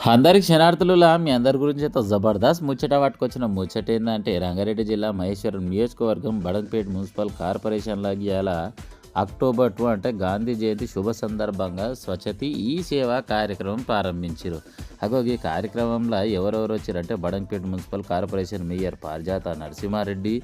అందరికి క్షణార్థులులా మీ అందరి గురించి అయితే జబర్దస్త్ ముచ్చట పట్టుకొచ్చిన ముచ్చట ఏంటంటే రంగారెడ్డి జిల్లా మహేశ్వరం నియోజకవర్గం బడంపేట మున్సిపల్ కార్పొరేషన్లో లాగ్యాల అక్టోబర్ టూ అంటే గాంధీ జయంతి శుభ సందర్భంగా స్వచ్ఛతి ఈ సేవా కార్యక్రమం ప్రారంభించారు అగో ఈ కార్యక్రమంలో ఎవరెవరు వచ్చారంటే బడంపేట మున్సిపల్ కార్పొరేషన్ మేయర్ పారిజాత నరసింహారెడ్డి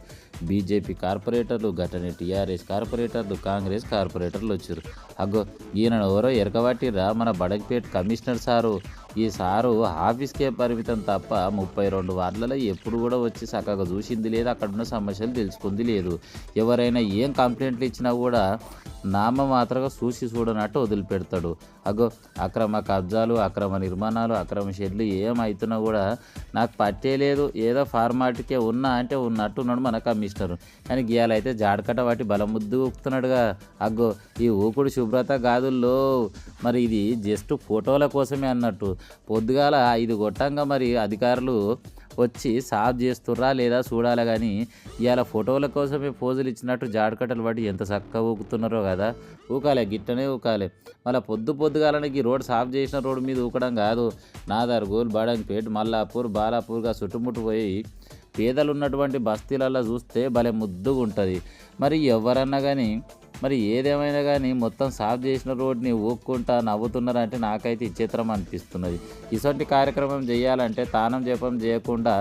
బీజేపీ కార్పొరేటర్లు గటని టీఆర్ఎస్ కార్పొరేటర్లు కాంగ్రెస్ కార్పొరేటర్లు వచ్చారు అగో ఈయన ఎవరో ఎరకబట్టిరా మన బడంపేట కమిషనర్ సారు? ఈ సారు ఆఫీస్కే పరిమితం తప్ప ముప్పై రెండు వార్డులలో ఎప్పుడు కూడా వచ్చి చక్కగా చూసింది లేదు. అక్కడున్న సమస్యలు తెలుసుకుంది లేదు. ఎవరైనా ఏం కంప్లైంట్లు ఇచ్చినా కూడా నామ మాత్రంగా చూసి చూడనట్టు వదిలిపెడతాడు. అగో అక్రమ కబ్జాలు అక్రమ నిర్మాణాలు అక్రమ షెడ్లు ఏమవుతున్నా కూడా నాకు పట్టేలేదు ఏదో ఫార్మాటికే ఉన్నా అంటే ఉన్నట్టు ఉన్నాడు మన కమిషనర్. కానీ గీయాలైతే జాడకట వాటి బలం ముద్దు ఊపుతున్నాడుగా. అగ్గో ఈ ఊకుడు శుభ్రత గాదుల్లో మరి ఇది జస్ట్ ఫోటోల కోసమే అన్నట్టు. పొద్దుగాల ఐదు కొట్టంగా మరి అధికారులు వచ్చి సాఫ్ చేస్తుర్రా లేదా చూడాలి కానీ ఇవాళ ఫోటోల కోసమే పోజులు ఇచ్చినట్టు జాడకట్టలు పడి ఎంత చక్కగా ఊకుతున్నారో కదా. ఊకాలే గిట్టనే ఊకాలే. మళ్ళీ పొద్దు పొద్దుగాలనికి రోడ్ సాఫ్ చేసిన రోడ్డు మీద ఊకడం కాదు. నాదర్గోల్ బాడంపేట్ మల్లాపూర్ బాలాపూర్గా చుట్టుముట్టు పోయి పేదలు ఉన్నటువంటి బస్తీలలో చూస్తే భలే ముద్దుగా ఉంటుంది మరి ఎవరన్నా కానీ మరి ఏదేమైనా కానీ మొత్తం సాఫ్ చేసిన రోడ్ని ఊక్కుంటా నవ్వుతున్నారంటే నాకైతే విచిత్రం అనిపిస్తున్నది. ఇటువంటి కార్యక్రమం చేయాలంటే తానం జపం చేయకుండా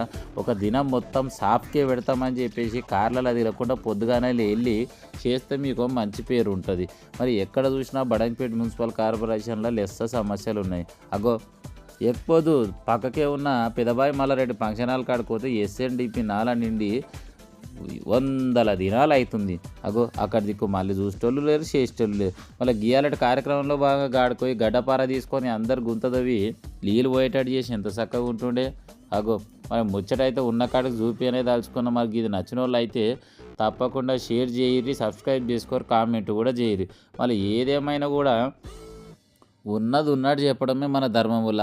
ఒక దినం మొత్తం సాఫ్కే పెడతామని చెప్పేసి కార్లలో తిరగకుండా పొద్దుగానే వెళ్ళి చేస్తే మీకు మంచి పేరు ఉంటుంది. మరి ఎక్కడ చూసినా బడంపేట మున్సిపల్ కార్పొరేషన్లో లెస్స సమస్యలు ఉన్నాయి అగో ఎక్పోదు. పక్కకే ఉన్న పెదబాయి మల్లారెడ్డి ఫంక్షన్ హాల్ కాడికి పోతే ఎస్ఎన్డిపి నాల నిండి వందల దినాలు అవుతుంది అగో అక్కడ దిక్కు మళ్ళీ చూసేటోళ్ళు లేరు చేసేటోళ్ళు లేరు. మళ్ళీ గీయాలంటే కార్యక్రమంలో బాగా గాడిపోయి గడ్డపార తీసుకొని అందరు గుంతదవి నీళ్ళు పోయేటట్టు చేసి ఎంత చక్కగా ఉంటుండే. అగో మరి ముచ్చటైతే ఉన్న కాడికి చూపి అనేది దాల్చుకున్న మనకి ఇది నచ్చిన వాళ్ళు అయితే తప్పకుండా షేర్ చేయరు సబ్స్క్రైబ్ చేసుకోరు కామెంట్ కూడా చేయరు మళ్ళీ ఏదేమైనా కూడా ఉన్నది ఉన్నట్టు చెప్పడమే మన ధర్మం వల్ల